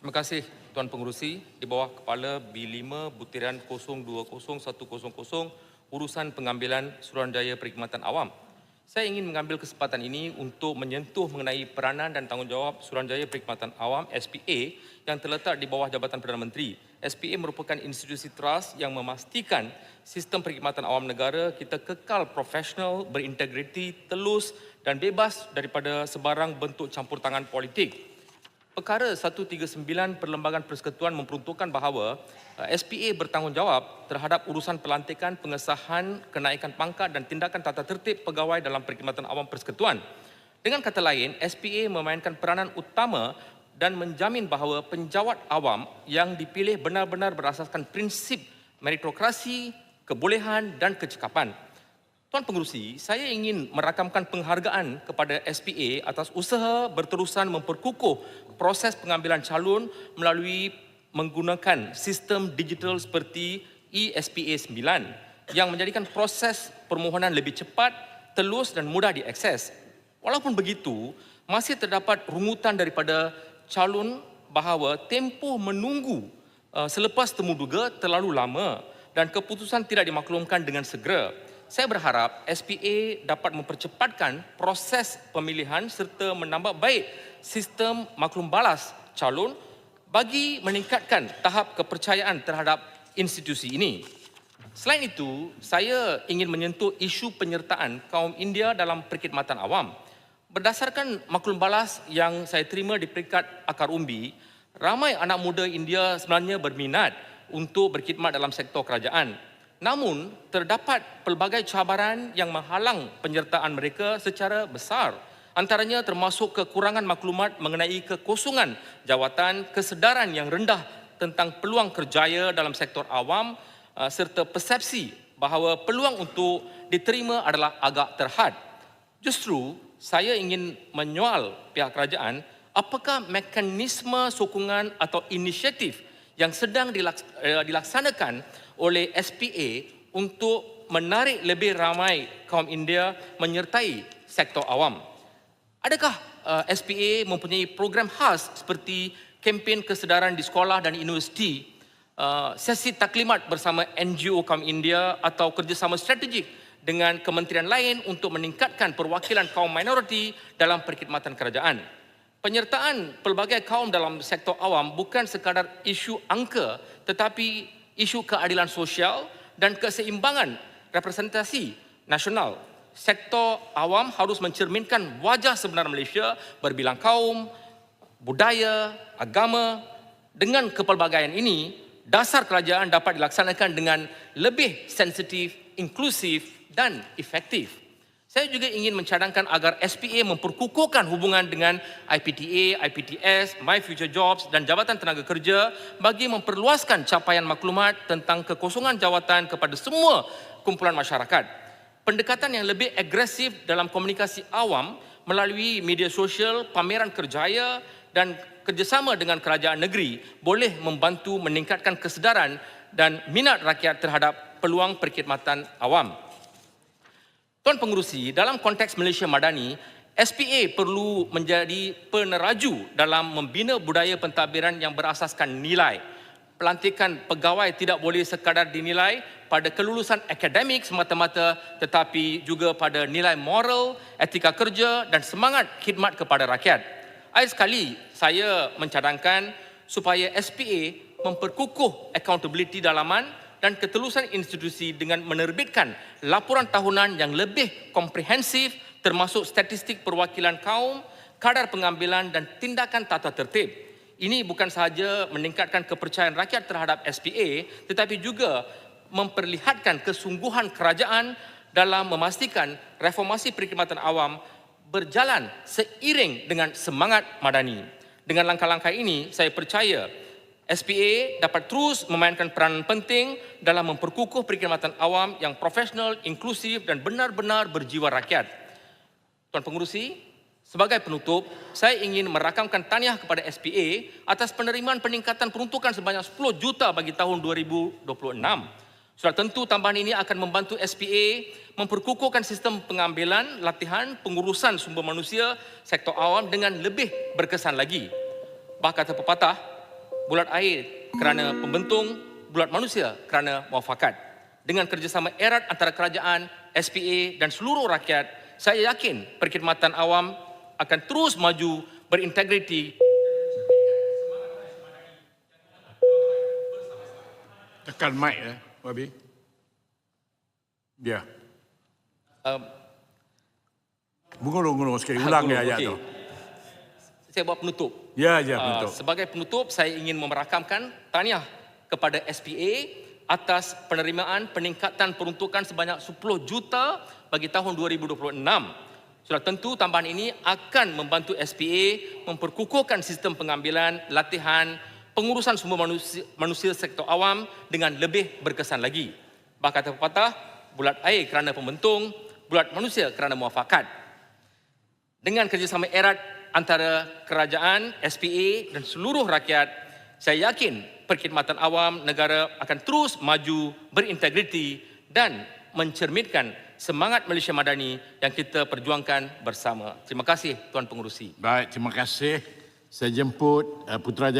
Terima kasih Tuan Pengerusi di bawah kepala B5 butiran 020100 urusan pengambilan Suruhanjaya Perkhidmatan Awam. Saya ingin mengambil kesempatan ini untuk menyentuh mengenai peranan dan tanggungjawab Suruhanjaya Perkhidmatan Awam SPA yang terletak di bawah Jabatan Perdana Menteri. SPA merupakan institusi trust yang memastikan sistem perkhidmatan awam negara kita kekal profesional, berintegriti, telus dan bebas daripada sebarang bentuk campur tangan politik. Perkara 139 Perlembagaan Persekutuan memperuntukkan bahawa uh, SPA bertanggungjawab terhadap urusan pelantikan, pengesahan, kenaikan pangkat dan tindakan tata tertib pegawai dalam perkhidmatan awam persekutuan. Dengan kata lain, SPA memainkan peranan utama dan menjamin bahawa penjawat awam yang dipilih benar-benar berasaskan prinsip meritokrasi, kebolehan dan kecekapan. Tuan Pengerusi, saya ingin merakamkan penghargaan kepada SPA atas usaha berterusan memperkukuh proses pengambilan calon melalui menggunakan sistem digital seperti ESPA 9 yang menjadikan proses permohonan lebih cepat, telus dan mudah diakses. Walaupun begitu, masih terdapat rungutan daripada calon bahawa tempoh menunggu uh, selepas temuduga terlalu lama dan keputusan tidak dimaklumkan dengan segera. Saya berharap SPA dapat mempercepatkan proses pemilihan serta menambah baik sistem maklum balas calon bagi meningkatkan tahap kepercayaan terhadap institusi ini. Selain itu, saya ingin menyentuh isu penyertaan kaum India dalam perkhidmatan awam. Berdasarkan maklum balas yang saya terima di peringkat akar umbi, ramai anak muda India sebenarnya berminat untuk berkhidmat dalam sektor kerajaan. Namun, terdapat pelbagai cabaran yang menghalang penyertaan mereka secara besar. Antaranya termasuk kekurangan maklumat mengenai kekosongan jawatan, kesedaran yang rendah tentang peluang kerjaya dalam sektor awam uh, serta persepsi bahawa peluang untuk diterima adalah agak terhad. Justru, saya ingin menyoal pihak kerajaan apakah mekanisme sokongan atau inisiatif yang sedang eh, dilaksanakan oleh SPA untuk menarik lebih ramai kaum India menyertai sektor awam. Adakah uh, SPA mempunyai program khas seperti kempen kesedaran di sekolah dan universiti, uh, sesi taklimat bersama NGO kaum India atau kerjasama strategik dengan kementerian lain untuk meningkatkan perwakilan kaum minoriti dalam perkhidmatan kerajaan? Penyertaan pelbagai kaum dalam sektor awam bukan sekadar isu angka tetapi isu keadilan sosial dan keseimbangan representasi nasional. Sektor awam harus mencerminkan wajah sebenar Malaysia berbilang kaum, budaya, agama. Dengan kepelbagaian ini, dasar kerajaan dapat dilaksanakan dengan lebih sensitif, inklusif dan efektif. Saya juga ingin mencadangkan agar SPA memperkukuhkan hubungan dengan IPTA, IPTS, My Future Jobs dan Jabatan Tenaga Kerja bagi memperluaskan capaian maklumat tentang kekosongan jawatan kepada semua kumpulan masyarakat. Pendekatan yang lebih agresif dalam komunikasi awam melalui media sosial, pameran kerjaya dan kerjasama dengan kerajaan negeri boleh membantu meningkatkan kesedaran dan minat rakyat terhadap peluang perkhidmatan awam. Tuan Pengerusi, dalam konteks Malaysia Madani, SPA perlu menjadi peneraju dalam membina budaya pentadbiran yang berasaskan nilai. Pelantikan pegawai tidak boleh sekadar dinilai pada kelulusan akademik semata-mata tetapi juga pada nilai moral, etika kerja dan semangat khidmat kepada rakyat. Akhir sekali, saya mencadangkan supaya SPA memperkukuh accountability dalaman dan ketelusan institusi dengan menerbitkan laporan tahunan yang lebih komprehensif termasuk statistik perwakilan kaum, kadar pengambilan dan tindakan tata tertib. Ini bukan sahaja meningkatkan kepercayaan rakyat terhadap SPA tetapi juga memperlihatkan kesungguhan kerajaan dalam memastikan reformasi perkhidmatan awam berjalan seiring dengan semangat madani. Dengan langkah-langkah ini, saya percaya SPA dapat terus memainkan peranan penting dalam memperkukuh perkhidmatan awam yang profesional, inklusif dan benar-benar berjiwa rakyat. Tuan Pengurusi, sebagai penutup, saya ingin merakamkan tahniah kepada SPA atas penerimaan peningkatan peruntukan sebanyak 10 juta bagi tahun 2026. Sudah tentu tambahan ini akan membantu SPA memperkukuhkan sistem pengambilan, latihan, pengurusan sumber manusia sektor awam dengan lebih berkesan lagi. Bah kata pepatah, bulat air kerana pembentung, bulat manusia kerana muafakat. Dengan kerjasama erat antara kerajaan, SPA dan seluruh rakyat, saya yakin perkhidmatan awam akan terus maju berintegriti Tekan mic ya, Wabi. Ya. uh, Mengulung-ulung sekali. Ulang ya ayat tu. Saya buat penutup. Ya, ya, Ah, betul. sebagai penutup, saya ingin memerakamkan tahniah kepada SPA atas penerimaan peningkatan peruntukan sebanyak 10 juta bagi tahun 2026. Sudah tentu tambahan ini akan membantu SPA memperkukuhkan sistem pengambilan, latihan, pengurusan sumber manusia, manusia sektor awam dengan lebih berkesan lagi. Bah kata pepatah, bulat air kerana pembentung, bulat manusia kerana muafakat dengan kerjasama erat antara kerajaan, SPA dan seluruh rakyat, saya yakin perkhidmatan awam negara akan terus maju berintegriti dan mencerminkan semangat Malaysia Madani yang kita perjuangkan bersama. Terima kasih Tuan Pengurusi. Baik, terima kasih. Saya jemput uh, Putrajaya